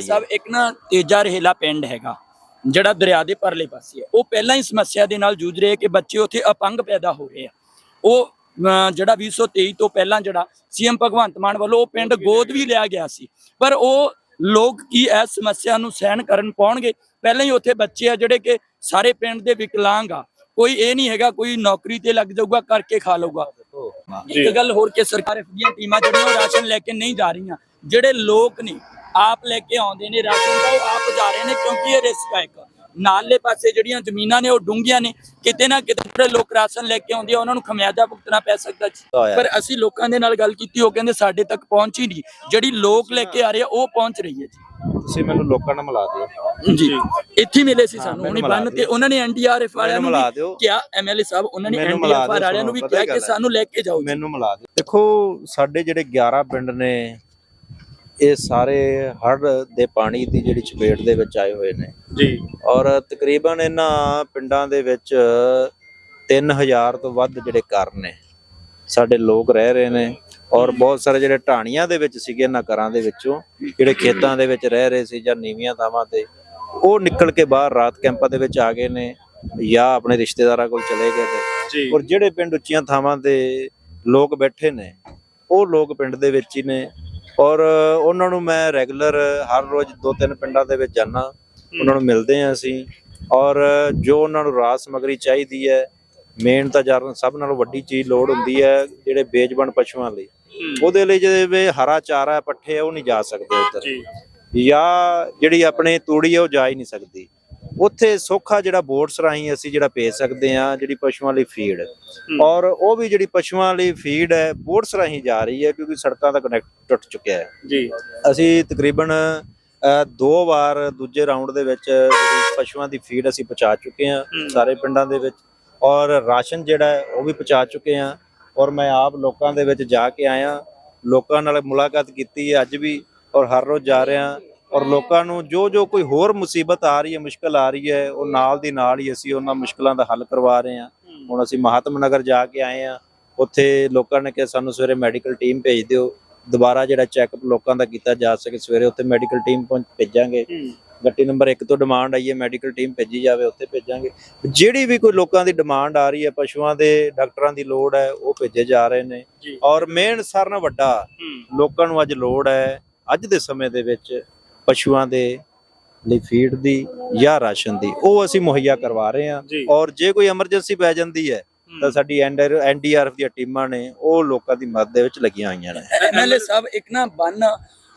ਸਾਹਿਬ ਇੱਕ ਨਾ ਤੇਜਾ ਰਹੇਲਾ ਪਿੰਡ ਹੈਗਾ ਜਿਹੜਾ ਦਰਿਆ ਦੇ ਪਰਲੇ ਪਾਸੇ ਹੈ। ਉਹ ਪਹਿਲਾਂ ਹੀ ਸਮੱਸਿਆ ਦੇ ਨਾਲ ਜੂਝ ਰਹੇ ਕਿ ਬੱਚੇ ਉੱਥੇ ਅਪੰਗ ਪੈਦਾ ਹੋ ਰਹੇ ਆ। ਉਹ ਜਿਹੜਾ 2023 ਤੋਂ ਪਹਿਲਾਂ ਜਿਹੜਾ ਸੀਐਮ ਭਗਵੰਤ ਮਾਨ ਵੱਲੋਂ ਉਹ ਪਿੰਡ ਗੋਦ ਵੀ ਲਿਆ ਗਿਆ ਸੀ। ਪਰ ਉਹ ਲੋਕ ਕੀ ਇਸ ਸਮੱਸਿਆ ਨੂੰ ਸਹਿਣ ਕਰਨ ਪਾਉਣਗੇ? ਪਹਿਲਾਂ ਹੀ ਉੱਥੇ ਬੱਚੇ ਆ ਜਿਹੜੇ ਕਿ ਸਾਰੇ ਪਿੰਡ ਦੇ ਵਿਕਲਾਂਗ ਆ। ਕੋਈ ਇਹ ਨਹੀਂ ਹੈਗਾ ਕੋਈ ਨੌਕਰੀ ਤੇ ਲੱਗ ਜਾਊਗਾ ਕਰਕੇ ਖਾ ਲਊਗਾ। ਇੱਕ ਗੱਲ ਹੋਰ ਕਿ ਸਰਕਾਰ ਦੀਆਂ ਟੀਮਾਂ ਜਿਹੜੀਆਂ ਰਾਸ਼ਨ ਲੈ ਕੇ ਨਹੀਂ ਜਾ ਰਹੀਆਂ ਜਿਹੜੇ ਲੋਕ ਨੇ ਆਪ ਲੈ ਕੇ ਆਉਂਦੇ ਨੇ ਰਾਸ਼ਨ ਦਾ ਉਹ ਆਪ ਜਾ ਰਹੇ ਨੇ ਕਿਉਂਕਿ ਇਹ ਰਿਸਕ ਹੈ ਇੱਕ ਨਾਲੇ ਪਾਸੇ ਜਿਹੜੀਆਂ ਜ਼ਮੀਨਾਂ ਨੇ ਉਹ ਡੂੰਘੀਆਂ ਨੇ ਕਿਤੇ ਨਾ ਕਿਤੇ ਜਿਹੜੇ ਲੋਕ ਰਾਸ਼ਨ ਲੈ ਕੇ ਆਉਂਦੇ ਆ ਉਹਨਾਂ ਨੂੰ ਖਮਿਆਜਾ ਭੁਗਤਣਾ ਪੈ ਸਕਦਾ। ਪਰ ਅਸੀਂ ਲੋਕਾਂ ਦੇ ਨਾਲ ਗੱਲ ਕੀਤੀ ਉਹ ਕਹਿੰਦੇ ਸਾਡੇ ਤੱਕ ਪਹੁੰਚ ਹੀ ਨਹੀਂ ਜਿਹੜੀ ਲੋਕ ਲੈ ਕੇ ਆ ਰਹੇ ਆ ਉਹ ਪਹੁੰਚ ਰਹੀ ਹੈ ਜੀ ਤੁਸੀਂ ਮੈਨੂੰ ਲੋਕਾਂ ਨਾਲ ਮਿਲਾ ਦਿਓ ਜੀ ਇੱਥੇ ਮਿਲੇ ਸੀ ਸਾਨੂੰ ਹੁਣੀ ਬੰਨ ਤੇ। ਉਹਨਾਂ ਨੇ ਐਨਡੀਆਰਐਫ ਵਾਲਿਆਂ ਨੂੰ ਮਿਲਾ ਵੀ ਦਿਓ। ਕਿਹਾ ਐਮਐਲਏ ਸਾਹਿਬ ਉਹਨਾਂ ਨੇ ਐਨਡੀਆਰਐਫ ਵਾਲਿਆਂ ਨੂੰ ਵੀ ਕਿਹਾ ਕਿ। ਸਾਨੂੰ ਲੈ ਕੇ ਜਾਓ। ਮੈਨੂੰ ਮਿਲਾ ਦਿਓ ਦੇਖੋ ਸਾਡੇ ਜਿਹੜੇ 11 ਪਿੰਡ ਨੇ ਇਹ ਸਾਰੇ ਹੜ੍ਹ ਦੇ ਪਾਣੀ ਦੀ ਜਿਹੜੀ ਚਪੇਟ ਦੇ ਵਿੱਚ ਆਏ ਹੋਏ ਨੇ। ਜੀ। ਔਰ ਤਕਰੀਬਨ ਇਹਨਾਂ ਪਿੰਡਾਂ ਦੇ ਵਿੱਚ 3000 ਤੋਂ ਵੱਧ ਜਿਹੜੇ ਘਰ ਨੇ ਸਾਡੇ ਲੋਕ ਰਹਿ ਰਹੇ ਨੇ। ਔਰ ਬਹੁਤ ਸਾਰੇ ਜਿਹੜੇ ਢਾਣੀਆਂ ਦੇ ਵਿੱਚ ਸੀਗੇ ਇਹਨਾਂ ਘਰਾਂ ਦੇ ਵਿੱਚੋਂ ਜਿਹੜੇ ਖੇਤਾਂ ਦੇ ਵਿੱਚ ਰਹਿ ਰਹੇ ਸੀ ਜਾਂ ਨੀਵੀਆਂ ਥਾਵਾਂ ਤੇ ਉਹ ਨਿਕਲ ਕੇ ਬਾਹਰ ਰਾਤ ਕੈਂਪਾਂ ਦੇ ਵਿੱਚ ਆ ਗਏ ਨੇ ਜਾਂ ਆਪਣੇ ਰਿਸ਼ਤੇਦਾਰਾਂ ਕੋਲ ਚਲੇ ਗਏ ਨੇ। ਔਰ ਜਿਹੜੇ ਪਿੰਡ ਉੱਚੀਆਂ ਥਾਵਾਂ ਤੇ ਲੋਕ ਬੈਠੇ ਨੇ ਉਹ ਲੋਕ ਪਿੰਡ ਦੇ ਵਿੱਚ ਹੀ ਨੇ। ਔਰ ਉਹਨਾਂ ਨੂੰ ਮੈਂ ਰੈਗੂਲਰ ਹਰ ਰੋਜ਼ ਦੋ ਤਿੰਨ ਪਿੰਡਾਂ ਦੇ ਵਿੱਚ ਜਾਣਾ ਉਹਨਾਂ ਨੂੰ ਮਿਲਦੇ ਆ ਅਸੀਂ। ਔਰ ਜੋ ਉਹਨਾਂ ਨੂੰ ਰਾਤ ਸਮਗਰੀ ਚਾਹੀਦੀ ਹੈ ਮੇਨ ਤਾਂ ਜਰ ਸਭ ਨਾਲੋਂ ਵੱਡੀ ਚੀਜ਼ ਲੋੜ ਹੁੰਦੀ ਹੈ ਜਿਹੜੇ ਬੇਜਬਨ ਪਸ਼ੂਆਂ ਲਈ। ਉਹਦੇ ਲਈ ਜਿਹੜੇ ਹਰਾ ਚਾਰਾ ਪੱਠੇ ਉਹ ਨਹੀਂ ਜਾ ਸਕਦੇ ਉੱਧਰ। ਜੀ। ਜਾਂ ਜਿਹੜੀ ਆਪਣੀ ਤੂੜੀ ਹੈ ਉਹ ਜਾ ਹੀ ਨਹੀਂ ਸਕਦੀ। ਉੱਥੇ ਸੌਖਾ ਜਿਹੜਾ ਬੋਟਸ ਰਾਹੀਂ ਅਸੀਂ ਜਿਹੜਾ ਭੇਜ ਸਕਦੇ ਆ ਜਿਹੜੀ ਪਸ਼ੂਆਂ ਲਈ ਫੀਡ। ਔਰ ਉਹ ਵੀ ਜਿਹੜੀ ਪਸ਼ੂਆਂ ਲਈ ਫੀਡ ਹੈ ਬੋਟਸ ਰਾਹੀਂ ਜਾ ਰਹੀ ਹੈ ਕਿਉਂਕਿ ਸੜਕਾਂ ਦਾ ਕਨੈਕਟ ਟੁੱਟ ਚੁੱਕਿਆ ਹੈ। ਜੀ। ਅਸੀਂ ਤਕਰੀਬਨ ਦੋ ਵਾਰ ਦੂਜੇ ਰਾਉਂਡ ਦੇ ਵਿੱਚ ਪਸ਼ੂਆਂ ਦੀ ਫੀਡ ਅਸੀਂ ਪਹੁੰਚਾ ਚੁੱਕੇ ਹਾਂ ਸਾਰੇ ਪਿੰਡਾਂ ਦੇ ਵਿੱਚ। ਔਰ ਰਾਸ਼ਨ ਜਿਹੜਾ ਉਹ ਵੀ ਪਹੁੰਚਾ ਚੁੱਕੇ ਹਾਂ। ਔਰ ਮੈਂ ਆਪ ਲੋਕਾਂ ਦੇ ਵਿੱਚ ਜਾ ਕੇ ਆਇਆ। ਲੋਕਾਂ ਨਾਲ ਮੁਲਾਕਾਤ ਕੀਤੀ ਹੈ ਅੱਜ ਵੀ। ਔਰ ਹਰ ਰੋਜ਼ ਜਾ ਰਿਹਾ। ਔਰ ਲੋਕਾਂ ਨੂੰ ਜੋ ਜੋ ਕੋਈ ਹੋਰ ਮੁਸੀਬਤ ਆ ਰਹੀ ਹੈ ਮੁਸ਼ਕਲ ਆ ਰਹੀ ਹੈ ਉਹ ਨਾਲ ਦੀ ਨਾਲ ਹੀ ਅਸੀਂ ਉਹਨਾਂ ਮੁਸ਼ਕਲਾਂ ਦਾ ਹੱਲ ਕਰਵਾ ਰਹੇ ਹਾਂ। ਹੁਣ ਅਸੀਂ ਮਹਾਤਮ ਨਗਰ ਜਾ ਕੇ ਆਏ ਹਾਂ। ਉੱਥੇ ਲੋਕਾਂ ਨੇ ਕਿਹਾ ਸਾਨੂੰ ਸਵੇਰੇ ਮੈਡੀਕਲ ਟੀਮ ਭੇਜ ਦਿਓ। ਦੁਬਾਰਾ ਜਿਹੜਾ ਚੈੱਕਅਪ ਲੋਕਾਂ ਦਾ ਕੀਤਾ ਜਾ ਸਕੇ ਸਵੇਰੇ ਉੱਥੇ ਮੈਡੀਕਲ ਟੀਮ ਭੇਜਾਂਗੇ। ਗੱਟੀ ਨੰਬਰ 1 ਤੋਂ ਡਿਮਾਂਡ ਆਈ ਹੈ ਮੈਡੀਕਲ ਟੀਮ ਭੇਜੀ ਜਾਵੇ ਉੱਥੇ ਭੇਜਾਂਗੇ। ਜਿਹੜੀ ਵੀ ਕੋਈ ਲੋਕਾਂ ਦੀ ਡਿਮਾਂਡ ਆ ਰਹੀ ਹੈ ਪਸ਼ੂਆਂ ਦੇ ਡਾਕਟਰਾਂ ਦੀ ਲੋੜ ਹੈ ਉਹ ਭੇਜੇ ਜਾ ਰਹੇ ਨੇ। ਔਰ ਮੇਨ ਸਾਰਿਆਂ ਨਾਲੋਂ ਵੱਡਾ ਲੋਕਾਂ ਨੂੰ ਅੱਜ ਲੋੜ ਹੈ ਅੱਜ ਦੇ ਸਮੇਂ ਦੇ ਵਿੱਚ ਪਸ਼ੂਆਂ ਦੇ ਲਈ ਫੀਡ ਦੀ ਜਾਂ ਰਾਸ਼ਨ ਦੀ ਉਹ ਅਸੀਂ ਮੁਹੱਈਆ ਕਰਵਾ ਰਹੇ ਹਾਂ। ਔਰ ਜੇ ਕੋਈ ਐਮਰਜੈਂਸੀ ਪੈ ਜਾਂਦੀ ਹੈ ਤਾਂ ਸਾਡੀ ਐਨਡੀਆਰਐਫ ਦੀਆਂ ਟੀਮਾਂ ਨੇ ਉਹ ਲੋਕਾਂ ਦੀ ਮਦਦ ਦੇ ਵਿੱਚ ਲੱਗੀਆਂ ਹੋਈਆਂ ਨੇ। ਐਮਐਲਏ ਸਾਹਿਬ ਇੱਕ ਨਾ ਬੰਨ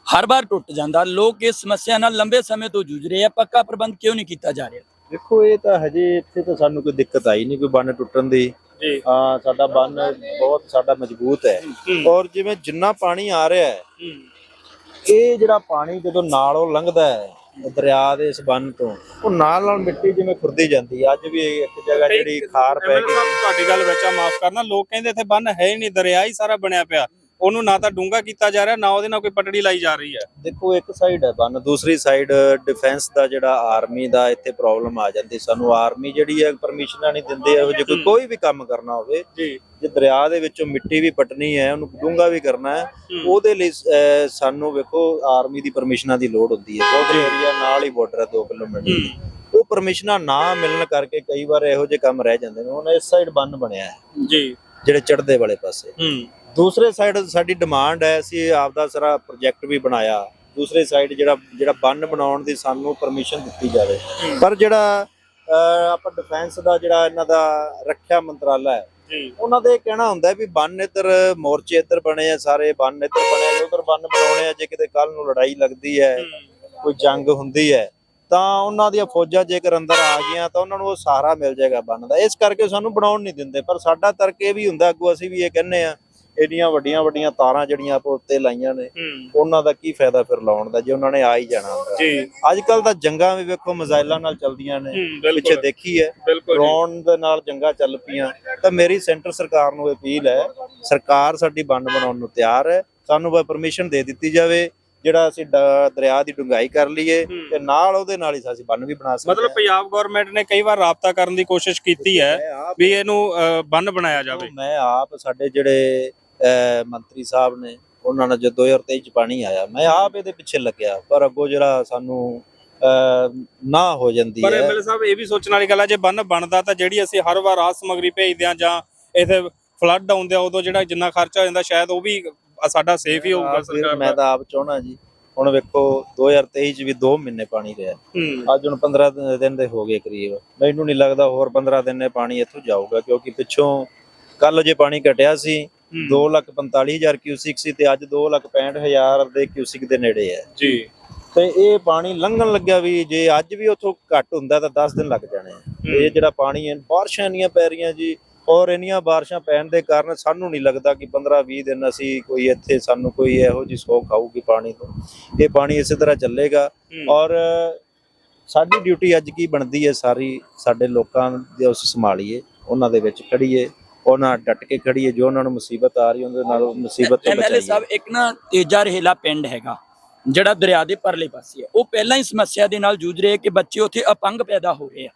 ਹਰ ਵਾਰ ਟੁੱਟ ਜਾਂਦਾ। ਲੋਕ ਇਸ ਸਮੱਸਿਆ ਨਾਲ ਲੰਬੇ ਸਮੇਂ ਤੋਂ ਜੂਝ ਰਹੇ ਆ। ਪੱਕਾ ਪ੍ਰਬੰਧ ਕਿਉਂ ਨਹੀਂ ਕੀਤਾ ਜਾ ਰਿਹਾ? ਦੇਖੋ ਇਹ ਤਾਂ ਹਜੇ ਇੱਥੇ ਤਾਂ ਸਾਨੂੰ ਕੋਈ ਦਿੱਕਤ ਆਈ ਨਹੀਂ ਕੋਈ ਬੰਨ ਟੁੱਟਣ ਦੀ। ਹਾਂ ਸਾਡਾ ਬੰਨ ਬਹੁਤ ਸਾਡਾ ਮਜ਼ਬੂਤ ਹੈ। ਔਰ ਜਿਵੇਂ ਜਿੰਨਾ ਪਾਣੀ ਆ ਰਿਹਾ ਹੈ। ਇਹ ਜਿਹੜਾ ਪਾਣੀ ਜਦੋਂ ਨਾਲੋਂ ਲੰਘਦਾ ਹੈ ਦਰਿਆ ਦੇ ਇਸ ਬੰਨ ਤੋਂ ਉਹ ਨਾਲ ਨਾਲ ਮਿੱਟੀ ਜਿਵੇਂ ਖੁਰਦੀ ਜਾਂਦੀ ਹੈ। ਅੱਜ ਵੀ ਇੱਕ ਜਗ੍ਹਾ ਜਿਹੜੀ ਖਾਰ ਪੈ ਗਈ ਤੁਹਾਡੀ ਗੱਲ ਵਿੱਚ ਆ ਮਾਫ ਕਰਨਾ ਲੋਕ ਕਹਿੰਦੇ ਇੱਥੇ ਬੰਨ ਹੈ ਹੀ ਨਹੀਂ ਦਰਿਆ ਹੀ ਸਾਰਾ ਬਣਿਆ ਪਿਆ। ਉਹਨੂੰ ਨਾ ਤਾਂ ਡੂੰਗਾ ਕੀਤਾ ਜਾ ਰਿਹਾ ਨਾ ਉਹਦੇ ਨਾਲ ਕੋਈ ਪਟੜੀ ਲਾਈ ਜਾ ਰਹੀ ਹੈ। ਦੇਖੋ ਇੱਕ ਸਾਈਡ ਹੈ ਬੰਨ ਦੂਸਰੀ ਸਾਈਡ ਡਿਫੈਂਸ ਦਾ ਜਿਹੜਾ ਆਰਮੀ ਦਾ ਇੱਥੇ ਪ੍ਰੋਬਲਮ ਆ ਜਾਂਦੀ। ਸਾਨੂੰ ਆਰਮੀ ਜਿਹੜੀ ਹੈ ਪਰਮਿਸ਼ਨਾਂ ਨਹੀਂ ਦਿੰਦੇ ਇਹੋ ਜਿਹੇ ਕੋਈ ਕੋਈ ਵੀ ਕੰਮ ਕਰਨਾ ਹੋਵੇ ਜੀ। ਜੇ ਦਰਿਆ ਦੇ ਵਿੱਚੋਂ ਮਿੱਟੀ ਵੀ ਪਟਣੀ ਹੈ ਉਹਨੂੰ ਡੂੰਘਾ ਵੀ ਕਰਨਾ ਹੈ ਉਹਦੇ ਲਈ ਸਾਨੂੰ ਵੇਖੋ ਆਰਮੀ ਦੀ ਪਰਮਿਸ਼ਨਾਂ ਦੀ ਲੋੜ ਹੁੰਦੀ ਹੈ। ਬਹੁਤ ਏਰੀਆ ਨਾਲ ਹੀ ਬਾਰਡਰ ਹੈ 2 ਕਿਲੋਮੀਟਰ ਉਹ ਪਰਮਿਸ਼ਨਾਂ ਨਾ ਮਿਲਣ ਕਰਕੇ ਕਈ ਵਾਰ ਇਹੋ ਜਿਹੇ ਕੰਮ ਰਹਿ ਜਾਂਦੇ ਨੇ। ਹੁਣ ਇਸ ਸਾਈਡ ਬੰਨ ਬਣਿਆ ਹੈ ਜੀ। ਜਿਹੜੇ ਚੜ੍ਹਦੇ ਵਾਲੇ ਪਾਸੇ। ਹੂੰ। ਦੂਸਰੇ ਸਾਈਡ ਸਾਡੀ ਡਿਮਾਂਡ ਹੈ ਅਸੀਂ ਆਪਦਾ ਸਾਰਾ ਪ੍ਰੋਜੈਕਟ ਵੀ ਬਣਾਇਆ। ਦੂਸਰੇ ਸਾਈਡ ਜਿਹੜਾ ਜਿਹੜਾ ਬੰਨ ਬਣਾਉਣ ਦੀ ਸਾਨੂੰ ਪਰਮਿਸ਼ਨ ਦਿੱਤੀ ਜਾਵੇ। ਪਰ ਜਿਹੜਾ ਆਪਾਂ ਡਿਫੈਂਸ ਦਾ ਜਿਹੜਾ ਇਹਨਾਂ ਦਾ ਰੱਖਿਆ ਮੰਤਰਾਲਾ ਹੈ ਉਹਨਾਂ ਦਾ ਇਹ ਕਹਿਣਾ ਹੁੰਦਾ ਵੀ ਬੰਨ ਇੱਧਰ ਮੋਰਚੇ ਇੱਧਰ ਬਣੇ ਆ ਸਾਰੇ ਬੰਨ ਇੱਧਰ ਬਣੇ ਆ ਉਧਰ ਬੰਨ ਬਣਾਉਣੇ ਆ ਜੇ ਕਿਤੇ ਕੱਲ ਨੂੰ ਲੜਾਈ ਲੱਗਦੀ ਹੈ ਕੋਈ ਜੰਗ ਹੁੰਦੀ ਹੈ ਤਾਂ ਉਹਨਾਂ ਦੀਆਂ ਫੌਜਾਂ ਜੇਕਰ ਅੰਦਰ ਆ ਗਈਆਂ ਤਾਂ ਉਹਨਾਂ ਨੂੰ ਉਹ ਸਹਾਰਾ ਮਿਲ ਜਾਏਗਾ ਬੰਨ ਦਾ। ਇਸ ਕਰਕੇ ਸਾਨੂੰ ਬਣਾਉਣ ਨਹੀਂ ਦਿੰਦੇ ਪਰ ਸਾਡਾ ਤਰਕ ਇਹ ਵੀ ਹੁੰਦਾ ਅੱਗੋਂ ਅਸੀਂ ਵੀ ਇਹ ਕਹਿੰਨੇ ਆ ਇੰਨੀਆਂ ਵੱਡੀਆਂ ਵੱਡੀਆਂ ਤਾਰਾਂ ਜਿਹੜੀਆਂ ਆਪਾਂ ਉੱਤੇ ਲਾਈਆਂ ਨੇ ਉਹਨਾਂ ਦਾ ਕੀ ਫਾਇਦਾ ਫਿਰ ਲਾਉਣ ਦਾ ਜੇ ਉਹਨਾਂ ਨੇ ਆ ਹੀ ਜਾਣਾ ਜੀ। ਅੱਜ ਕੱਲ ਤਾਂ ਜੰਗਾਂ ਵੀ ਵੇਖੋ ਮਿਜ਼ਾਈਲਾਂ ਨਾਲ ਚੱਲਦੀਆਂ ਨੇ। ਪਿੱਛੇ ਦੇਖੀ ਹੈ। ਡਰੋਨ ਦੇ ਨਾਲ ਜੰਗਾਂ ਚੱਲ ਪਈਆਂ। ਤਾਂ ਮੇਰੀ ਸੈਂਟਰ ਸਰਕਾਰ ਨੂੰ ਅਪੀਲ ਹੈ ਸਰਕਾਰ ਸਾਡੀ ਬੰਨ ਬਣਾਉਣ ਨੂੰ ਤਿਆਰ ਹੈ ਸਾਨੂੰ ਬਸ ਪਰਮਿਸ਼ਨ ਦੇ ਦਿੱਤੀ ਜਾਵੇ ਜਿਹੜਾ ਅਸੀਂ ਦਰਿਆ ਦੀ ਡੁੰਗਾਈ ਕਰ ਲਈਏ ਤੇ ਨਾਲ ਉਹਦੇ ਨਾਲ ਹੀ ਅਸੀਂ ਬੰਨ ਵੀ ਬਣਾ ਸਕਦੇ ਮਤਲਬ ਪੰਜਾਬ ਗਵਰਨਮੈਂਟ ਨੇ ਕਈ ਵਾਰ ਰਾਬਤਾ ਕਰਨ ਦੀ ਕੋਸ਼ਿਸ਼ ਕੀਤੀ ਹੈ ਵੀ ਇਹਨੂੰ ਬੰਨ ਬਣਾਇਆ ਜਾਵੇ। ਮੈਂ ਆਪ ਸਾਡੇ ਜਿਹੜੇ ਮੰਤਰੀ ਸਾਹਿਬ ਨੇ ਉਹਨਾਂ ਨਾਲ ਜਦੋਂ 2023 ਚ ਪਾਣੀ ਆਇਆ ਮੈਂ ਆਪ ਇਹਦੇ ਪਿੱਛੇ ਲੱਗਿਆ ਪਰ ਅੱਗੋਂ ਜਿਹੜਾ ਸਾਨੂੰ ਨਾ ਹੋ ਜਾਂਦੀ ਪਰ ਹੈ। ਐਮਐਲਏ ਸਾਹਿਬ ਇਹ ਵੀ ਸੋਚਣ ਵਾਲੀ ਗੱਲ ਹੈ ਜੇ ਬੰਨ ਬਣਦਾ ਤਾਂ ਜਿਹੜੀ ਅਸੀਂ ਹਰ ਵਾਰ ਆਹ ਸਮਗਰੀ ਭੇਜਦੇ ਆ ਜਾਂ ਇਥੇ ਫਲੱਡ ਆਉਂਦੇ ਆ ਉਦੋਂ ਜਿਹੜਾ ਜਿੰਨਾ ਖਰਚਾ ਹੋ ਜਾਂਦਾ ਸ਼ਾਇਦ ਉਹ ਵੀ ਸਾਡਾ ਸੇਫ ਹੀ ਹੋਊਗਾ ਸਰਕਾਰ ਮੈਂ ਤਾਂ ਆਪ ਚਾਹਣਾ ਜੀ ਹੁਣ ਵੇਖੋ 2023 ਚ ਵੀ 2 ਮਹੀਨੇ ਪਾਣੀ ਰਿਹਾ। ਅੱਜ ਹੁਣ 15 ਦਿਨ- ਦੇ ਹੋ ਗਏ ਕਰੀਬ। ਮੈਨੂੰ ਨਹੀਂ ਲੱਗਦਾ ਹੋਰ 15 ਦਿਨ ਇਹ ਪਾਣੀ ਇੱਥੋਂ ਜਾਊਗਾ ਕਿਉਂਕਿ ਪਿੱਛੋਂ ਕੱਲ ਜੇ ਪਾਣੀ ਘਟਿਆ ਸੀ 245000 ਕਿਊਸਿਕ ਸੀ ਤੇ ਅੱਜ 265000 ਦੇ ਕਿਊਸਿਕ ਦੇ ਨੇੜੇ ਹੈ। ਜੀ। ਤੇ ਇਹ ਪਾਣੀ ਲੰਘਣ ਲੱਗਿਆ ਵੀ ਜੇ ਅੱਜ ਵੀ ਉੱਥੋਂ ਘੱਟ ਹੁੰਦਾ ਤਾਂ 10 ਦਿਨ ਲੱਗ ਜਾਣੇ। ਇਹ ਜਿਹੜਾ ਪਾਣੀ ਹੈ ਬਾਰਿਸ਼ਾਂ ਇੰਨੀਆਂ ਪੈ ਰਹੀਆਂ ਜੀ ਔਰ ਇੰਨੀਆਂ ਬਾਰਿਸ਼ਾਂ ਪੈਣ ਦੇ ਕਾਰਨ ਸਾਨੂੰ ਨਹੀਂ ਲੱਗਦਾ ਕਿ 15-20 ਦਿਨ ਅਸੀਂ ਕੋਈ ਇੱਥੇ ਸਾਨੂੰ ਕੋਈ ਇਹੋ ਜਿਹੀ ਸੋਖ ਆਊਗੀ ਪਾਣੀ ਤੋਂ। ਇਹ ਪਾਣੀ ਇਸੇ ਤਰ੍ਹਾਂ ਚੱਲੇਗਾ ਔਰ ਸਾਡੀ ਡਿਊਟੀ ਅੱਜ ਕੀ ਬਣਦੀ ਹੈ ਸਾਰੀ ਸਾਡੇ ਲੋਕਾਂ ਦੇ ਉਸ ਸੰਭਾਲੀਏ ਉਹਨਾਂ ਦੇ ਵਿੱਚ ਖੜੀਏ ਉਹਨਾਂ ਡਟ ਕੇ ਖੜੀਏ ਜੋ ਉਹਨਾਂ ਨੂੰ ਮੁਸੀਬਤ ਆ ਰਹੀ ਉਹਦੇ ਨਾਲ ਮੁਸੀਬਤ ਤੋਂ ਐਮਐਲਏ ਬਚਾਈਏ। ਸਾਹਿਬ ਇੱਕ ਨਾ ਤੇਜਾ ਰਹੇਲਾ ਪਿੰਡ ਹੈਗਾ ਜਿਹੜਾ ਦਰਿਆ ਦੇ ਪਰਲੇ ਪਾਸੇ ਹੈ। ਉਹ ਪਹਿਲਾਂ ਹੀ ਸਮੱਸਿਆ ਦੇ ਨਾਲ ਜੂਝ ਰਹੇ ਕਿ ਬੱਚੇ ਉੱਥੇ ਅਪੰਗ ਪੈਦਾ ਹੋ ਰਹੇ ਆ।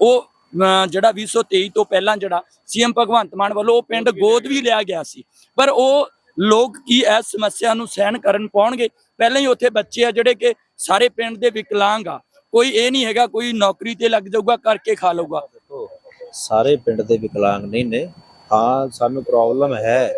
ਉਹ ਅਮ, ਜਿਹੜਾ 2023 ਤੋਂ ਪਹਿਲਾਂ ਜਿਹੜਾ ਸੀਐਮ ਭਗਵੰਤ ਮਾਨ ਵੱਲੋਂ ਉਹ ਪਿੰਡ ਗੋਦ ਵੀ ਲਿਆ ਗਿਆ ਸੀ। ਪਰ ਉਹ ਲੋਕ ਕੀ ਇਸ ਸਮੱਸਿਆ ਨੂੰ ਸਹਿਣ ਕਰਨ ਪਾਉਣਗੇ? ਪਹਿਲਾਂ ਹੀ ਉੱਥੇ ਬੱਚੇ ਆ ਜਿਹੜੇ ਕਿ ਸਾਰੇ ਪਿੰਡ ਦੇ ਵਿਕਲਾਂਗ ਆ। ਕੋਈ ਇਹ ਨਹੀਂ ਹੈਗਾ ਕੋਈ ਨੌਕਰੀ ਤੇ ਲੱਗ ਜਾਊਗਾ ਕਰਕੇ ਖਾ ਲਊਗਾ। ਸਾਰੇ ਪਿੰਡ ਦੇ ਵਿਕਲਾਂਗ ਨਹੀਂ ਨੇ। ਹਾਂ ਸਾਨੂੰ ਪ੍ਰੋਬਲਮ ਹੈ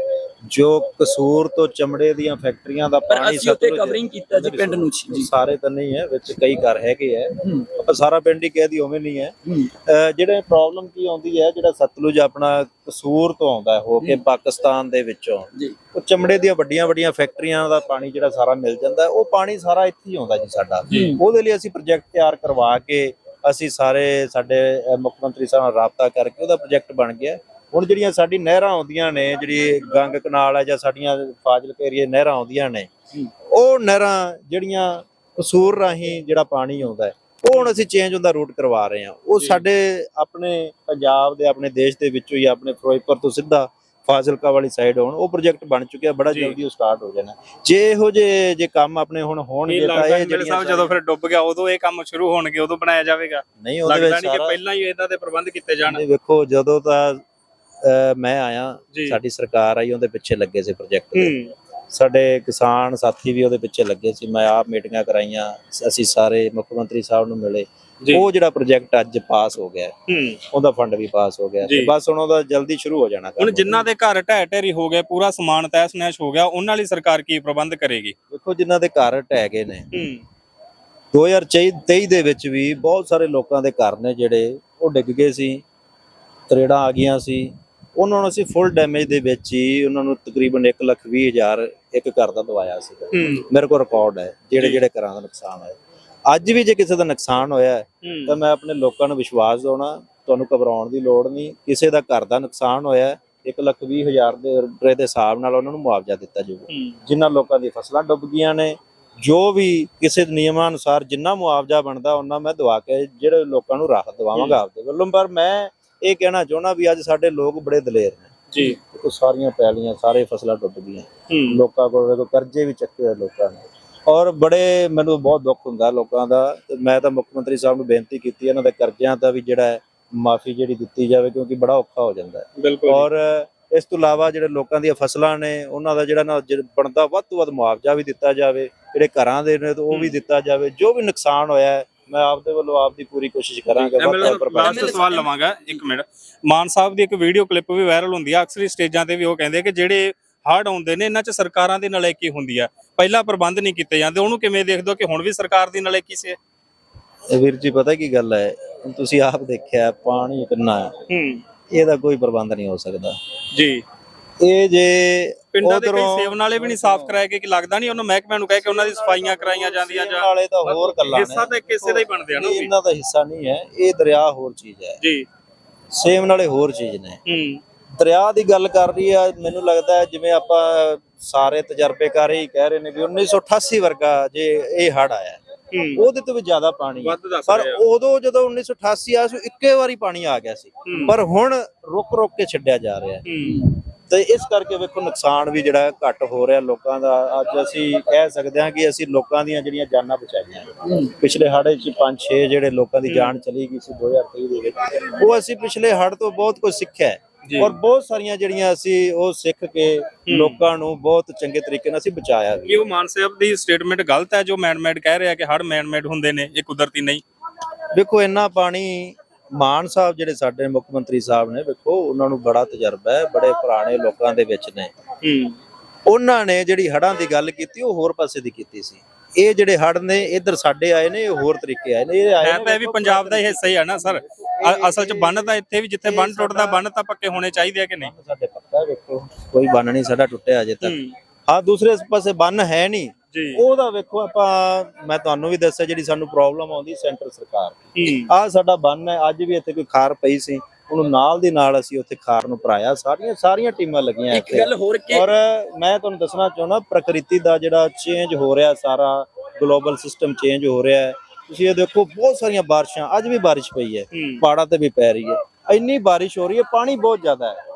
ਜੋ ਕਸੂਰ ਤੋਂ ਚਮੜੇ ਦੀਆਂ ਫੈਕਟਰੀਆਂ ਦਾ ਪਰ ਪਾਣੀ ਅਸੀਂ ਸਤਲੁਜ- ਕਵਰਿੰਗ ਕੀਤਾ ਜੀ ਪਿੰਡ ਨੂੰ ਜੀ। ਸਾਰੇ ਤਾਂ ਨਹੀਂ ਹੈ ਵਿੱਚ ਕਈ ਘਰ ਹੈਗੇ ਹੈ। ਹੂੰ, ਆਪਾਂ ਸਾਰਾ ਪਿੰਡ ਹੀ ਕਹਿ ਦੀ ਉਵੇਂ ਨਹੀਂ ਹੈ। ਹੂੰ, ਅਹ ਜਿਹੜੇ ਪ੍ਰੋਬਲਮ ਕੀ ਆਉਂਦੀ ਹੈ ਜਿਹੜਾ ਸਤਲੁਜ ਆਪਣਾ ਕਸੂਰ ਤੋਂ ਆਉਂਦਾ ਹੈ ਹੋ ਕੇ ਪਾਕਿਸਤਾਨ ਦੇ ਵਿੱਚੋਂ ਜੀ। ਉਹ ਚਮੜੇ ਦੀਆਂ ਵੱਡੀਆਂ ਵੱਡੀਆਂ ਫੈਕਟਰੀਆਂ ਦਾ ਪਾਣੀ ਜਿਹੜਾ ਸਾਰਾ ਮਿਲ ਜਾਂਦਾ ਹੈ, ਉਹ ਪਾਣੀ ਸਾਰਾ ਇੱਥੇ ਹੀ ਆਉਂਦਾ ਜੀ ਸਾਡਾ। ਉਹਦੇ ਲਈ ਅਸੀਂ ਪ੍ਰੋਜੈਕਟ ਤਿਆਰ ਕਰਵਾ ਕੇ ਅਸੀਂ ਸਾਰੇ ਸਾਡੇ ਅਹ, ਮੁੱਖ ਮੰਤਰੀ ਸਾਹਿਬ ਨਾਲ ਰਾਬਤਾ ਕਰਕੇ ਉਹਦਾ ਪ੍ਰੋਜੈਕਟ ਬਣ ਗਿਆ ਹੁਣ ਜਿਹੜੀਆਂ ਸਾਡੀ ਨਹਿਰਾਂ ਆਉਂਦੀਆਂ ਨੇ ਜਿਹੜੀ ਗੰਗ ਕਨਾਲ ਹੈ ਜਾਂ ਸਾਡੀਆਂ ਫਾਜ਼ਿਲਕ ਏਰੀਏ ਨਹਿਰਾਂ ਆਉਂਦੀਆਂ ਨੇ ਉਹ ਨਹਿਰਾਂ ਜਿਹੜੀਆਂ ਕਸੂਰ ਰਾਹੀਂ ਜਿਹੜਾ ਪਾਣੀ ਆਉਂਦਾ ਉਹ ਹੁਣ ਅਸੀਂ ਚੇਂਜ ਹੁੰਦਾ ਰੂਟ ਕਰਵਾ ਰਹੇ ਹਾਂ। ਉਹ ਸਾਡੇ ਆਪਣੇ ਪੰਜਾਬ ਦੇ ਆਪਣੇ ਦੇਸ਼ ਦੇ ਵਿੱਚੋਂ ਹੀ ਆਪਣੇ ਫਿਰੋਜ਼ਪੁਰ ਤੋਂ ਸਿੱਧਾ ਫਾਜ਼ਿਲਕਾ ਵਾਲੀ ਸਾਈਡ ਹੋਣ ਉਹ ਪ੍ਰੋਜੈਕਟ ਬਣ ਚੁੱਕਿਆ ਬੜਾ। ਜਲਦੀ ਉਹ ਸਟਾਰਟ ਹੋ ਜਾਣਾ ਜੇ ਇਹੋ ਜੇ ਜੇ ਕੰਮ ਆਪਣੇ ਹੁਣ ਹੋਣਗੇ ਤਾਂ ਲੱਗਦਾ ਇਹ ਜਿਹੜੀਆਂ ਸਾਹਿਬ ਜਦੋਂ ਫਿਰ ਡੁੱਬ ਗਿਆ ਉਦੋਂ ਇਹ ਕੰਮ ਸ਼ੁਰੂ ਹੋਣਗੇ ਉਦੋਂ ਬਣਾਇਆ ਜਾਵੇਗਾ। ਨਹੀਂ ਉਹਦੇ ਲੱਗਦਾ ਵਿੱਚ ਨਹੀਂ ਕਿ ਪਹਿਲਾਂ ਹੀ ਇਹਨਾਂ ਦੇ ਪ੍ਰਬੰਧ ਕੀਤੇ ਜਾਣ। ਵੇਖੋ ਜਦੋਂ ਤਾਂ ਮੈਂ ਆਇਆ ਜੀ। ਸਾਡੀ ਸਰਕਾਰ ਆਈ ਉਹਦੇ ਪਿੱਛੇ ਲੱਗੇ ਸੀ ਪ੍ਰੋਜੈਕਟ ਦੇ ਹੂੰ ਸਾਡੇ ਕਿਸਾਨ ਸਾਥੀ ਵੀ ਉਹਦੇ ਪਿੱਛੇ ਲੱਗੇ ਸੀ ਮੈਂ ਆਪ ਮੀਟਿੰਗਾਂ ਕਰਾਈਆਂ ਅਸੀਂ ਸਾਰੇ ਮੁੱਖ ਮੰਤਰੀ ਸਾਹਿਬ ਨੂੰ ਮਿਲੇ ਜੀ। ਉਹ ਜਿਹੜਾ ਪ੍ਰੋਜੈਕਟ ਅੱਜ ਪਾਸ ਹੋ ਗਿਆ ਹੈ, ਉਹਦਾ ਫੰਡ ਵੀ ਪਾਸ ਹੋ ਗਿਆ ਤੇ। ਬਸ ਹੁਣ ਉਹਦਾ ਜਲਦੀ ਸ਼ੁਰੂ ਹੋ ਜਾਣਾ ਹੁਣ। ਜਿਨ੍ਹਾਂ ਦੇ ਘਰ ਢਹਿ ਢੇਰੀ ਹੋ ਗਏ ਪੂਰਾ ਸਮਾਨ ਤੈਸ ਨੈਸ਼ ਹੋ ਗਿਆ ਉਹਨਾਂ ਲਈ ਸਰਕਾਰ ਕੀ ਪ੍ਰਬੰਧ ਕਰੇਗੀ ਵੇਖੋ ਜਿਨ੍ਹਾਂ ਦੇ ਘਰ ਢਹਿ ਗਏ ਨੇ ਹੂੰ 2023 ਦੇ ਵਿੱਚ ਵੀ ਬਹੁਤ ਸਾਰੇ ਲੋਕਾਂ ਦੇ ਘਰ ਨੇ ਜਿਹੜੇ ਉਹ ਡਿੱਗ ਗਏ ਸੀ ਤਰੇੜਾਂ ਆ ਗਈਆਂ ਸੀ ਉਹਨਾਂ ਨੂੰ ਅਸੀਂ ਫੁੱਲ ਡੈਮੇਜ ਦੇ ਵਿੱਚ ਹੀ ਉਹਨਾਂ ਨੂੰ ਤਕਰੀਬਨ 1 ਲੱਖ ਵੀਹ ਹਜ਼ਾਰ ਇੱਕ ਘਰ ਦਾ ਦਵਾਇਆ ਸੀ। ਮੇਰੇ ਕੋਲ ਰਿਕਾਰਡ ਹੈ ਜਿਹੜੇ। ਜਿਹੜੇ ਘਰਾਂ ਦਾ ਨੁਕਸਾਨ ਹੋਇਆ। ਅੱਜ ਵੀ ਜੇ ਕਿਸੇ ਦਾ ਨੁਕਸਾਨ ਹੋਇਆ ਹੈ, ਤਾਂ ਮੈਂ ਆਪਣੇ ਲੋਕਾਂ ਨੂੰ ਵਿਸ਼ਵਾਸ ਦਿਵਾਉਣਾ ਤੁਹਾਨੂੰ ਘਬਰਾਉਣ ਦੀ ਲੋੜ ਨਹੀਂ। ਕਿਸੇ ਦਾ ਘਰ ਦਾ ਨੁਕਸਾਨ ਹੋਇਆ 1 ਲੱਖ ਵੀਹ ਹਜ਼ਾਰ ਦੇ ਰੁਪਏ ਦੇ ਹਿਸਾਬ ਨਾਲ ਉਹਨਾਂ ਨੂੰ ਮੁਆਵਜ਼ਾ ਦਿੱਤਾ ਜਾਊਗਾ। ਹੂੰ। ਜਿਨ੍ਹਾਂ ਲੋਕਾਂ ਦੀ ਫਸਲਾਂ ਡੁੱਬ ਗਈਆਂ ਨੇ ਜੋ ਵੀ ਕਿਸੇ ਨਿਯਮਾਂ ਅਨੁਸਾਰ ਜਿੰਨਾ ਮੁਆਵਜ਼ਾ ਬਣਦਾ ਉਹਨਾਂ ਮੈਂ ਦਵਾ ਕੇ ਜਿਹੜੇ ਲੋਕਾਂ ਨੂੰ ਰਾਹਤ ਦਵਾਵਾਂਗਾ ਆਪਦੇ ਵੱਲੋਂ। ਪਰ ਮੈਂ ਇਹ ਕਹਿਣਾ ਚਾਹੁੰਦਾ ਵੀ ਅੱਜ ਸਾਡੇ ਲੋਕ ਬੜੇ ਦਲੇਰ ਨੇ। ਜੀ। ਦੇਖੋ ਸਾਰੀਆਂ ਪੈਲੀਆਂ ਸਾਰੇ ਫਸਲਾਂ ਡੁੱਬ ਗਈਆਂ। ਲੋਕਾਂ ਕੋਲ ਵੇਖੋ ਕਰਜ਼ੇ ਵੀ ਚੱਕੇ ਹੋਏ ਲੋਕਾਂ ਨੇ। ਔਰ ਬੜੇ ਮੈਨੂੰ ਬਹੁਤ ਦੁੱਖ ਹੁੰਦਾ ਲੋਕਾਂ ਦਾ। ਮੈਂ ਤਾਂ ਮੁੱਖ ਮੰਤਰੀ ਸਾਹਿਬ ਨੂੰ ਬੇਨਤੀ ਕੀਤੀ ਇਹਨਾਂ ਦੇ ਕਰਜ਼ਿਆਂ ਦਾ ਵੀ ਜਿਹੜਾ ਮਾਫੀ ਜਿਹੜੀ ਦਿੱਤੀ ਜਾਵੇ ਕਿਉਂਕਿ ਬੜਾ ਔਖਾ ਹੋ ਜਾਂਦਾ ਹੈ। ਔਰ ਇਸ ਤੋਂ ਇਲਾਵਾ ਜਿਹੜੇ ਲੋਕਾਂ ਦੀਆਂ ਫਸਲਾਂ ਨੇ ਉਹਨਾਂ ਦਾ ਜਿਹੜਾ ਨਾ ਬਣਦਾ ਵੱਧ ਤੋਂ ਵੱਧ ਮੁਆਵਜ਼ਾ ਵੀ ਦਿੱਤਾ ਜਾਵੇ। ਜਿਹੜੇ ਘਰਾਂ ਦੇ ਨੇ ਉਹ ਵੀ ਦਿੱਤਾ ਜਾਵੇ। ਜੋ ਵੀ ਨੁਕਸਾਨ ਹੋਇਆ ਹੈ ਮੈਂ ਆਪਦੇ ਵੱਲੋਂ ਆਪਦੀ ਪੂਰੀ ਕੋਸ਼ਿਸ਼ ਕਰਾਂਗਾ ਲਾਸਟ ਸਵਾਲ ਲਵਾਂਗਾ ਇੱਕ ਮਿੰਟ। ਮਾਨ ਸਾਹਿਬ ਦੀ ਇੱਕ ਵੀਡੀਓ ਕਲਿੱਪ ਵੀ ਵਾਇਰਲ ਹੁੰਦੀ ਆ ਅਕਸਰ ਸਟੇਜਾਂ ਤੇ ਵੀ ਉਹ ਕਹਿੰਦੇ ਕਿ ਜਿਹੜੇ ਹੜ੍ਹ ਆਉਂਦੇ ਨੇ ਇਹਨਾਂ 'ਚ ਸਰਕਾਰਾਂ ਦੀ ਨਲਾਇਕੀ ਹੁੰਦੀ ਆ। ਪਹਿਲਾਂ ਪ੍ਰਬੰਧ ਨਹੀਂ ਕੀਤੇ ਜਾਂਦੇ ਉਹਨੂੰ ਕਿਵੇਂ ਦੇਖਦੇ ਹੋ ਕਿ ਹੁਣ ਵੀ ਸਰਕਾਰ ਦੀ ਨਲਾਇਕੀ ਸੀ ਇਹ? ਵੀਰ ਜੀ ਪਤਾ ਕੀ ਗੱਲ ਹੈ ਤੁਸੀਂ ਆਪ ਦੇਖਿਆ ਪਾਣੀ ਕਿੰਨਾ ਹੈ ਹੂੰ। ਇਹਦਾ ਕੋਈ ਪ੍ਰਬੰਧ ਨਹੀਂ ਹੋ ਸਕਦਾ। ਜੀ। ਇਹ ਜੇ ਪਿੰਡਾਂ ਦੇ ਕਈ ਉੱਧਰੋਂ- ਸੇਵ ਨਾਲੇ ਵੀ ਨਹੀਂ ਸਾਫ਼ ਕਰਾਏ ਕਿ ਲੱਗਦਾ ਨਹੀਂ ਉਹਨੂੰ ਮਹਿਕਮਿਆਂ ਨੂੰ ਕਹਿ ਕੇ ਉਹਨਾਂ ਦੀ ਸਫਾਈਆਂ ਕਰਾਈਆਂ ਜਾਂਦੀਆਂ ਜਾਂ ਵਾਲੇ ਤਾਂ ਹੋਰ ਗੱਲਾਂ ਨੇ। ਹਿੱਸਾ ਤਾਂ ਇੱਕ ਹਿੱਸੇ ਦਾ ਹੀ ਬਣਦੇ ਆ ਨਾ। ਇਹਨਾਂ ਦਾ ਹਿੱਸਾ ਨਹੀਂ ਹੈ ਇਹ ਦਰਿਆ ਹੋਰ ਚੀਜ਼ ਹੈ। ਜੀ। ਸੇਮ ਨਾਲੇ ਹੋਰ ਚੀਜ਼ ਨੇ। ਹੂੰ। ਦਰਿਆ ਦੀ ਗੱਲ ਕਰ ਰਹੀ ਆ ਮੈਨੂੰ ਲੱਗਦਾ ਜਿਵੇਂ ਆਪਾਂ ਸਾਰੇ ਤਜਰਬੇਕਾਰ ਹੀ ਕਹਿ ਰਹੇ ਨੇ ਵੀ 1988 ਵਰਗਾ ਜੇ ਇਹ ਹੜ ਆਇਆ ਉਹਦੇ ਤੋਂ ਵੀ ਜ਼ਿਆਦਾ ਪਾਣੀ ਪਰ। ਉਦੋਂ ਜਦੋਂ 1988 ਆਇਆ ਸੀ ਇੱਕੇ ਵਾਰੀ ਪਾਣੀ ਆ ਗਿਆ ਸੀ। ਪਰ ਹੁਣ ਰੁਕ ਰੁਕ ਕੇ ਛੱਡਿਆ ਜਾ ਰਿਹਾ ਤੇ ਇਸ ਕਰਕੇ ਵੇਖੋ ਨੁਕਸਾਨ ਵੀ ਜਿਹੜਾ ਘੱਟ ਹੋ ਰਿਹਾ ਲੋਕਾਂ ਦਾ। ਅੱਜ ਅਸੀਂ ਕਹਿ ਸਕਦੇ ਹਾਂ ਕਿ ਅਸੀਂ ਲੋਕਾਂ ਦੀਆਂ ਜਿਹੜੀਆਂ ਜਾਨਾਂ ਬਚਾਈਆਂ ਪਿਛਲੇ ਹੜ੍ਹ 'ਚ 5-6 ਜਿਹੜੇ ਲੋਕਾਂ ਦੀ ਜਾਨ ਚਲੀ ਗਈ ਸੀ 2023 ਦੇ ਵਿੱਚ ਉਹ ਅਸੀਂ ਪਿਛਲੇ ਹੜ੍ਹ ਤੋਂ ਬਹੁਤ ਕੁਝ ਸਿੱਖਿਆ। ਔਰ ਬਹੁਤ ਸਾਰੀਆਂ ਜਿਹੜੀਆਂ ਅਸੀਂ ਉਹ ਸਿੱਖ ਕੇ ਲੋਕਾਂ ਨੂੰ ਬਹੁਤ ਚੰਗੇ ਤਰੀਕੇ ਨਾਲ ਅਸੀਂ ਬਚਾਇਆ ਵੀ। ਕੀ ਉਹ ਮਾਨ ਸਾਹਿਬ ਦੀ ਸਟੇਟਮੈਂਟ ਗਲਤ ਹੈ ਜੋ ਮੈਨ-ਮੇਡ ਕਹਿ ਰਿਹਾ ਕਿ ਹੜ ਮੈਨ-ਮੇਡ ਹੁੰਦੇ ਨੇ ਇਹ ਕੁਦਰਤੀ ਨਹੀਂ? ਵੇਖੋ ਇੰਨਾ ਪਾਣੀ ਮਾਨ ਸਾਹਿਬ ਜਿਹੜੇ ਸਾਡੇ ਮੁੱਖ ਮੰਤਰੀ ਸਾਹਿਬ ਨੇ ਵੇਖੋ ਉਹਨਾਂ ਨੂੰ ਬੜਾ ਤਜਰਬਾ ਹੈ ਬੜੇ ਪੁਰਾਣੇ ਲੋਕਾਂ ਦੇ ਵਿੱਚ ਨੇ। ਹੂੰ। ਉਹਨਾਂ ਨੇ ਜਿਹੜੀ ਹੜਾਂ ਦੀ ਗੱਲ ਕੀਤੀ ਉਹ ਹੋਰ ਪਾਸੇ ਦੀ ਕੀਤੀ ਸੀ। ਇਹ ਜਿਹੜੇ ਹੜ ਨੇ ਇੱਧਰ ਸਾਡੇ ਆਏ ਨੇ ਇਹ ਹੋਰ ਤਰੀਕੇ ਆਏ ਨੇ। ਇਹ ਆਏ ਤਾਂ ਇਹ ਵੀ ਪੰਜਾਬ ਦਾ ਹੀ ਹਿੱਸਾ ਹੀ ਆ ਨਾ ਸਰ। ਅਸਲ 'ਚ ਬੰਨ ਤਾਂ ਇੱਥੇ ਵੀ ਜਿੱਥੇ ਬੰਨ ਟੁੱਟਦਾ ਬੰਨ ਤਾਂ ਪੱਕੇ ਹੋਣੇ ਚਾਹੀਦੇ ਆ ਕਿ ਨਹੀਂ? ਸਾਡੇ ਪੱਕਾ ਵੇਖੋ ਕੋਈ ਬੰਨ ਨਹੀਂ ਸਾਡਾ ਟੁੱਟਿਆ ਅਜੇ ਤੱਕ। ਹਾਂ। ਦੂਸਰੇ ਪਾਸੇ ਬੰਨ ਹੈ ਨਹੀਂ। ਜੀ। ਉਹਦਾ ਵੇਖੋ ਆਪਾਂ ਮੈਂ ਤੁਹਾਨੂੰ ਵੀ ਦੱਸਿਆ ਜਿਹੜੀ ਸਾਨੂੰ ਪ੍ਰੋਬਲਮ ਆਉਂਦੀ ਸੈਂਟਰ ਸਰਕਾਰ ਆ ਸਾਡਾ ਬੰਨ ਹੈ ਅੱਜ ਵੀ ਇੱਥੇ ਕੋਈ ਖਾਰ ਪਈ ਸੀ। ਉਹਨੂੰ ਨਾਲ ਦੀ ਨਾਲ ਅਸੀਂ ਉੱਥੇ ਖਾਰ ਨੂੰ ਭਰਾਇਆ। ਸਾਰੀਆਂ ਸਾਰੀਆਂ ਟੀਮਾਂ ਲੱਗੀਆਂ ਇੱਕ ਇੱਥੇ। ਗੱਲ ਹੋਰ ਕਿ ਔਰ ਮੈਂ ਤੁਹਾਨੂੰ ਦੱਸਣਾ ਚਾਹੁੰਦਾ ਪ੍ਰਕਿਰਤੀ ਦਾ ਜਿਹੜਾ ਚੇਂਜ ਹੋ ਰਿਹਾ ਸਾਰਾ ਗਲੋਬਲ ਸਿਸਟਮ ਚੇਂਜ ਹੋ ਰਿਹਾ ਹੈ। ਤੁਸੀਂ ਇਹ ਦੇਖੋ ਬਹੁਤ ਸਾਰੀਆਂ ਬਾਰਿਸ਼ਾਂ ਅੱਜ ਵੀ ਬਾਰਿਸ਼ ਪਈ ਹੂੰ। ਪਹਾੜਾਂ ਤੇ ਵੀ ਪੈ ਰਹੀ ਹੈ। ਇੰਨੀ ਬਾਰਿਸ਼ ਹੋ ਰਹੀ ਹੈ ਪਾਣੀ ਬਹੁਤ ਜ਼ਿਆਦਾ ਹੈ।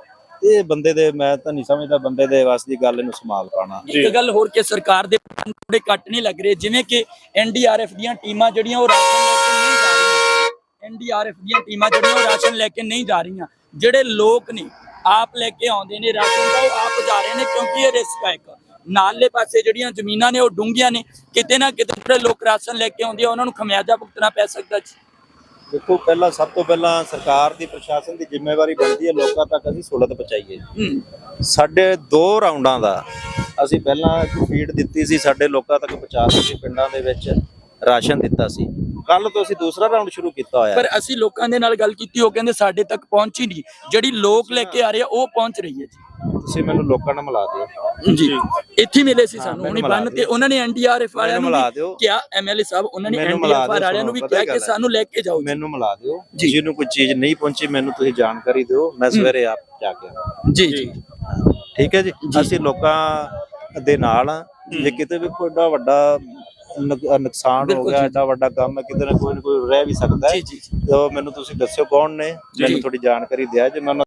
ਇਹ ਬੰਦੇ ਦੇ ਮੈਂ ਤਾਂ ਨਹੀਂ ਸਮਝਦਾ ਬੰਦੇ ਦੇ ਵਾਸ ਦੀ ਗੱਲ ਇਹਨੂੰ ਸੰਭਾਲ ਪਾਣਾ ਇੱਕ ਗੱਲ ਹੋਰ ਕਿ ਸਰਕਾਰ ਦੇ ਥੋੜੇ ਕੱਟ ਨਹੀਂ ਲੱਗ ਰਹੇ ਜਿਵੇਂ ਕਿ ਐਨਡੀਆਰਐਫ ਦੀਆਂ ਟੀਮਾਂ ਜਿਹੜੀਆਂ ਉਹ ਰਾਸ਼ਨ ਲੈ ਕੇ ਨਹੀਂ ਜਾ ਰਹੀਆਂ। ਐਨਡੀਆਰਐਫ ਦੀਆਂ ਟੀਮਾਂ ਜਿਹੜੀਆਂ ਉਹ ਰਾਸ਼ਨ ਲੈ ਕੇ ਨਹੀਂ ਜਾ ਰਹੀਆਂ। ਜਿਹੜੇ ਲੋਕ ਨੇ ਆਪ ਲੈ ਕੇ ਆਉਂਦੇ ਨੇ ਰਾਸ਼ਨ ਦਾ ਉਹ ਆਪ ਜਾ ਰਹੇ ਨੇ ਕਿਉਂਕਿ ਇਹ ਰਿਸਕ ਹੈ ਇੱਕ। ਨਾਲੇ ਪਾਸੇ ਜਿਹੜੀਆਂ ਜ਼ਮੀਨਾਂ ਨੇ ਉਹ ਡੂੰਘੀਆਂ ਨੇ ਕਿਤੇ ਨਾ ਕਿਤੇ ਜਿਹੜੇ ਲੋਕ ਰਾਸ਼ਨ ਲੈ ਕੇ ਆਉਂਦੇ ਆ ਉਹਨਾਂ ਨੂੰ ਖਮਿਆਜਾ ਭੁਗਤਣਾ ਪੈ ਸਕਦਾ ਜੀ। ਦੇਖੋ, ਪਹਿਲਾਂ ਸਭ ਤੋਂ ਪਹਿਲਾਂ ਸਰਕਾਰ ਦੀ, ਪ੍ਰਸ਼ਾਸਨ ਦੀ ਜ਼ਿੰਮੇਵਾਰੀ ਬਣਦੀ ਹੈ, ਲੋਕਾਂ ਤੱਕ ਅਸੀਂ ਸਹੂਲਤ ਪਹੁੰਚਾਈਏ। ਸਾਡੇ ਦੋ ਰਾਉਂਡਾਂ ਦਾ ਅਸੀਂ ਪਹਿਲਾਂ ਫੀਡ ਦਿੱਤੀ ਸੀ, ਸਾਡੇ ਲੋਕਾਂ ਤੱਕ ਪਹੁੰਚਾ ਦਿੱਤੀ ਪਿੰਡਾਂ ਦੇ ਵਿੱਚ ਰਾਸ਼ਨ ਦਿੱਤਾ ਸੀ। ਕੱਲ ਤੋਂ ਅਸੀਂ ਦੂਸਰਾ ਰਾਉਂਡ ਸ਼ੁਰੂ ਕੀਤਾ ਹੋਇਆ। ਪਰ ਅਸੀਂ ਲੋਕਾਂ ਦੇ ਨਾਲ ਗੱਲ ਕੀਤੀ, ਉਹ ਕਹਿੰਦੇ ਸਾਡੇ ਤੱਕ ਪਹੁੰਚੀ ਨਹੀਂ। ਜਿਹੜੀ ਲੋਕ ਲੈ ਕੇ ਆ ਰਹੇ ਆ, ਉਹ ਪਹੁੰਚ ਰਹੀ ਹੈ ਜੀ। ਤੁਸੀਂ ਮੈਨੂੰ ਲੋਕਾਂ ਨਾਲ ਮਿਲਾ ਦਿਓ। ਜੀ। ਇੱਥੇ ਮਿਲੇ ਸੀ ਸਾਨੂੰ ਹੁਣੀ ਬੰਨ ਤੇ। ਉਹਨਾਂ ਨੇ ਐਨਡੀਆਰਐਫ ਵਾਲਿਆਂ ਨੂੰ ਮਿਲਾ ਵੀ ਦਿਓ। ਕਿਹਾ ਐਮਐਲਏ ਸਾਹਿਬ ਉਹਨਾਂ ਨੇ ਐਨਡੀਆਰਐਫ ਵਾਲਿਆਂ ਨੂੰ ਵੀ ਕਿਹਾ ਕਿ। ਸਾਨੂੰ ਲੈ ਕੇ ਜਾਓ। ਮੈਨੂੰ ਮਿਲਾ ਦਿਓ। ਜਿਹਨੂੰ ਕੋਈ ਚੀਜ਼ ਨਹੀਂ ਪਹੁੰਚੀ ਮੈਨੂੰ ਤੁਸੀਂ ਜਾਣਕਾਰੀ ਦਿਓ। ਮੈਂ ਸਵੇਰੇ ਆਪ ਜਾ ਕੇ। ਜੀ ਜੀ। ਠੀਕ ਹੈ ਜੀ? ਅਸੀਂ ਲੋਕਾਂ ਦੇ ਨਾਲ ਜੇ ਕਿਤੇ ਵੀ ਕੋਈ ਵੱਡਾ ਨੁਕ- ਨੁਕਸਾਨ ਹੋ ਗਿਆ। ਏਡਾ ਵੱਡਾ ਕੰਮ ਹੈ ਕਿਤੇ ਨਾ ਕੋਈ ਨਾ ਕੋਈ ਰਹਿ ਵੀ ਸਕਦਾ ਹੈ। ਜੀ ਜੀ ਮੈਨੂੰ ਤੁਸੀਂ ਦੱਸਿਓ ਕੌਣ ਨੇ? ਮੈਨੂੰ ਥੋੜੀ ਜਾਣਕਾਰੀ ਦਿਆ ਜੇ। ਮੈਂ